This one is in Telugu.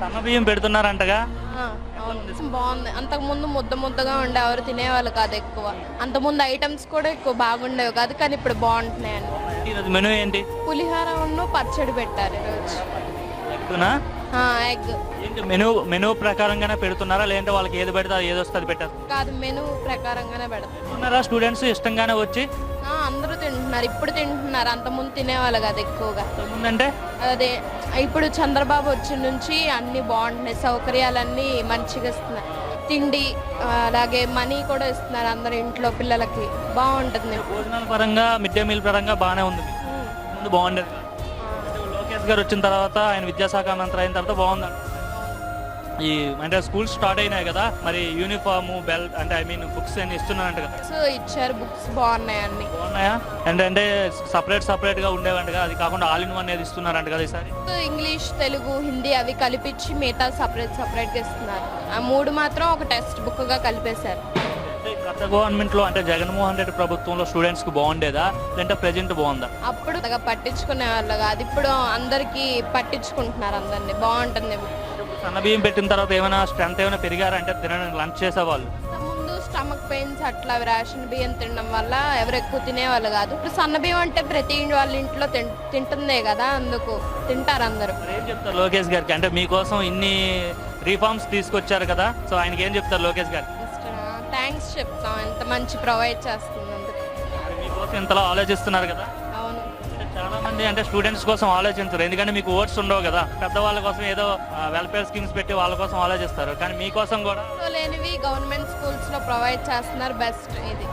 సన్న బియ్యం పెడుతున్నారంటగా? బాగుంది. అంతకు ముందు ముద్ద ముద్దగా ఉండే ఎవరు తినేవాళ్ళు కాదు ఎక్కువ. అంత ముందు ఐటమ్స్ కూడా ఎక్కువ బాగుండేవి కాదు కానీ ఇప్పుడు బాగుంటున్నాయండి ఈరోజు మెనూ ఏంటి? పులిహార ఉన్ను పచ్చడి పెట్టారు ఈరోజు. ఎగ్గునా? ఆ, ఎగ్. ఏంటి మెనూ మెనూ ప్రకారంగానే పెడుతున్నారా? లేదంటే వాళ్ళకి ఏది పెడితే అది ఏది వస్తే అది పెట్టారు? కాదు మెను ప్రకారంగానే పెడతారు. స్టూడెంట్స్ ఇష్టంగానే వచ్చి? ఆ, అందరూ తింటున్నారు. ఇప్పుడు తింటున్నారు. అంత ముందు తినేవాళ్ళు కాదు ఎక్కువగా. ముందంటే అదే ఇప్పుడు చంద్రబాబు వచ్చిన నుంచి అన్ని బాగుంటున్నాయి. సౌకర్యాలన్నీ మంచిగా ఇస్తున్నారు తిండి ఆ, అలాగే మనీ కూడా ఇస్తున్నారు అందరు ఇంట్లో పిల్లలకి. బాగుంటుంది. భోజనాల పరంగా మిడ్ డే మీల్ పరంగా బాగానే ఉంది. మీకు. ముందు బాగుండేది. అంటే లోకేష్ గారు వచ్చిన తర్వాత ఆయన విద్యాశాఖ మంత్రి అయిన తర్వాత బాగుందండి ఈ అంటే స్కూల్స్ స్టార్ట్ అయినాయి కదా మరి యూనిఫామ్ బెల్ట్ అంటే ఐ మీన్ బుక్స్ అని ఇస్తున్నారంట కదా. సో ఇచ్చారు బుక్స్ బాగున్నాయి అన్ని. బాగున్నాయా? అంటే అంటే సపరేట్ సపరేట్గా ఉండేవంట కదా అది కాకుండా ఆల్ ఇన్ వన్ అనేది ఇస్తున్నారంట కదా ఈసారి? ఇంగ్లీష్ తెలుగు హిందీ అవి కలిపించి మిగతా సపరేట్ సపరేట్గా ఇస్తున్నారు. ఆ మూడు మాత్రం ఒక టెక్స్ట్ బుక్గా కలిపేశారు. అంటే గత గవర్నమెంట్లో అంటే జగన్మోహన్ రెడ్డి ప్రభుత్వంలో స్టూడెంట్స్కి బాగుండేదా లేదంటే ప్రెజెంట్ బాగుందా? అప్పుడు పట్టించుకునే వాళ్ళు కాదు ఇప్పుడు అందరికీ పట్టించుకుంటున్నారు అందరినీ బాగుంటుంది. సన్న బియ్యం పెట్టిన తర్వాత ఏమైనా స్ట్రెంత్ ఏమైనా పెరిగారంటే తినడానికి లంచ్ చేసేవాళ్ళు? ముందు స్టమక్ పెయిన్స్ అట్లా రేషన్ బియ్యం తినడం వల్ల ఎవరు ఎక్కువ తినేవాళ్ళు కాదు. ఇప్పుడు సన్న బియ్యం అంటే ప్రతి వాళ్ళ ఇంట్లో తింటుందే కదా అందుకు. తింటారు అందరూ. ఏం చెప్తారు లోకేష్ గారికి? అంటే మీకోసం ఇన్ని రీఫార్మ్స్ తీసుకొచ్చారు కదా సో ఆయనకి ఏం చెప్తారు లోకేష్ గారికి థ్యాంక్స్ చెప్తాం. ఎంత మంచి ప్రొవైడ్ చేస్తుంది అందుకు. మీకోసం ఇంతలా ఆలోచిస్తున్నారు కదా? అవును. చాలా మంది అంటే స్టూడెంట్స్ కోసం ఆలోచించరు. ఎందుకంటే మీకు ఓట్స్ ఉండవు కదా. పెద్దవాళ్ళ కోసం ఏదో వెల్ఫేర్ స్కీమ్స్ పెట్టి వాళ్ళ కోసం ఆలోచిస్తారు. కానీ మీకోసం కూడా లేనివి గవర్నమెంట్ స్కూల్స్లో ప్రొవైడ్ చేస్తున్నారు బెస్ట్ ఇది.